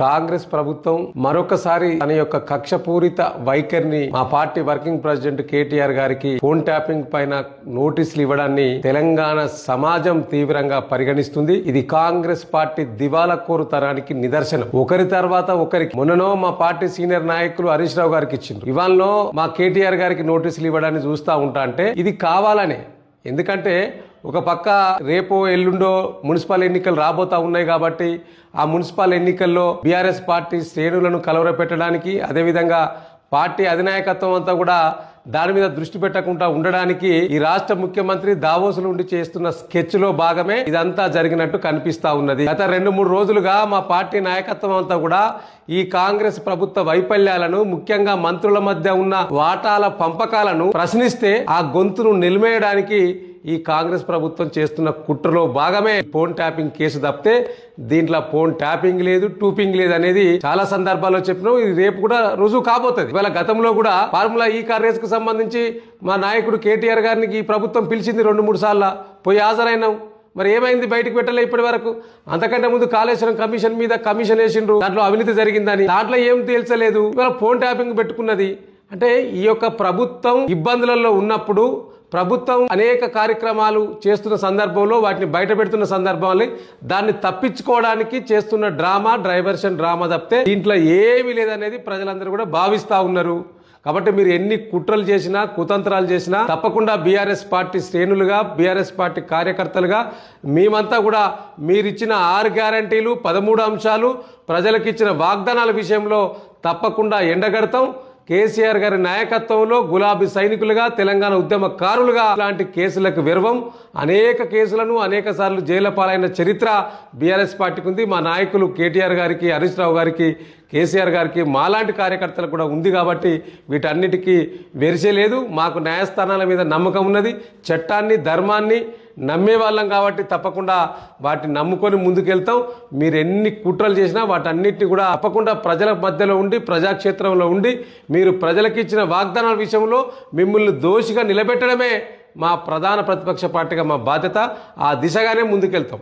కాంగ్రెస్ ప్రభుత్వం మరొకసారి తన యొక్క కక్షపూరిత వైఖరిని మా పార్టీ వర్కింగ్ ప్రెసిడెంట్ కేటీఆర్ గారికి ఫోన్ ట్యాపింగ్ పైన నోటీసులు ఇవ్వడాన్ని తెలంగాణ సమాజం తీవ్రంగా పరిగణిస్తుంది. ఇది కాంగ్రెస్ పార్టీ దివాలా కోరుతనానికి నిదర్శనం. ఒకరి తర్వాత ఒకరికి మొన్ననో మా పార్టీ సీనియర్ నాయకులు హరీష్ రావు గారికి ఇచ్చిండ్రు. ఇవాళలో మా కేటీఆర్ గారికి నోటీసులు ఇవ్వడాన్ని చూస్తా ఉంటా అంటే ఇది కావాలనే. ఎందుకంటే ఒక పక్క రేపో ఎల్లుండో మున్సిపల్ ఎన్నికలు రాబోతా ఉన్నాయి కాబట్టి ఆ మున్సిపల్ ఎన్నికల్లో బీఆర్ఎస్ పార్టీ శ్రేణులను కలవరపెట్టడానికి అదేవిధంగా పార్టీ అధినాయకత్వం అంతా కూడా దాని మీద దృష్టి పెట్టకుండా ఉండడానికి ఈ రాష్ట్ర ముఖ్యమంత్రి దావోసులు ఉండి చేస్తున్న స్కెచ్లో భాగమే ఇదంతా జరిగినట్టు కనిపిస్తా ఉన్నది. గత రెండు మూడు రోజులుగా మా పార్టీ నాయకత్వం అంతా కూడా ఈ కాంగ్రెస్ ప్రభుత్వ వైఫల్యాలను ముఖ్యంగా మంత్రుల మధ్య ఉన్న వాటాల పంపకాలను ప్రశ్నిస్తే ఆ గొంతును నిలిమేయడానికి ఈ కాంగ్రెస్ ప్రభుత్వం చేస్తున్న కుట్రలో భాగమే ఫోన్ ట్యాపింగ్ కేసు తప్పితే దీంట్లో ఫోన్ ట్యాపింగ్ లేదు టూపింగ్ లేదు అనేది చాలా సందర్భాల్లో చెప్పినాం. ఇది రేపు కూడా రుజువు కాబోతుంది. ఇవాళ గతంలో కూడా ఫార్ములా ఈ కార్కు సంబంధించి మా నాయకుడు కేటీఆర్ గారిని ఈ ప్రభుత్వం పిలిచింది రెండు మూడు సార్లు. పోయి హాజరైనాం. మరి ఏమైంది? బయటకు పెట్టలే ఇప్పటి వరకు. అంతకంటే ముందు కాళేశ్వరం కమిషన్ మీద కమిషన్ వేసిండ్రు. దాంట్లో అవినీతి జరిగిందని. దాంట్లో ఏం తేల్చలేదు. ఇవాళ ఫోన్ ట్యాపింగ్ పెట్టుకున్నది. అంటే ఈ యొక్క ప్రభుత్వం ఇబ్బందులలో ఉన్నప్పుడు ప్రభుత్వం అనేక కార్యక్రమాలు చేస్తున్న సందర్భంలో వాటిని బయట పెడుతున్న సందర్భాన్ని దాన్ని తప్పించుకోవడానికి చేస్తున్న డ్రామా డైవర్షన్ డ్రామా తప్పితే దీంట్లో ఏమీ లేదనేది ప్రజలందరూ కూడా భావిస్తూ ఉన్నారు. కాబట్టి మీరు ఎన్ని కుట్రలు చేసినా కుతంత్రాలు చేసినా తప్పకుండా బీఆర్ఎస్ పార్టీ శ్రేణులుగా బీఆర్ఎస్ పార్టీ కార్యకర్తలుగా మేమంతా కూడా మీరిచ్చిన ఆరు గ్యారంటీలు పదమూడు అంశాలు ప్రజలకు ఇచ్చిన వాగ్దానాల విషయంలో తప్పకుండా ఎండగడతాం. కేసీఆర్ గారి నాయకత్వంలో గులాబీ సైనికులుగా తెలంగాణ ఉద్యమకారులుగా ఇలాంటి కేసులకు విరవం అనేక కేసులను అనేక సార్లు జైలపాలైన చరిత్ర బీఆర్ఎస్ పార్టీకి ఉంది మా నాయకులు కేటీఆర్ గారికి హరీష్ రావు గారికి కేసీఆర్ గారికి మాలాంటి కార్యకర్తలకు కూడా ఉంది కాబట్టి వీటన్నిటికీ వెరిసేలేదు మాకు న్యాయస్థానాల మీద నమ్మకం ఉన్నది. చట్టాన్ని ధర్మాన్ని నమ్మే వాళ్ళం కాబట్టి తప్పకుండా వాటిని నమ్ముకొని ముందుకెళ్తాం. మీరు ఎన్ని కుట్రలు చేసినా వాటన్నిటిని కూడా తప్పకుండా ప్రజల మధ్యలో ఉండి ప్రజాక్షేత్రంలో ఉండి మీరు ప్రజలకు ఇచ్చిన వాగ్దానాల విషయంలో మిమ్మల్ని దోషిగా నిలబెట్టడమే మా ప్రధాన ప్రతిపక్ష పార్టీగా మా బాధ్యత. ఆ దిశగానే ముందుకెళ్తాం.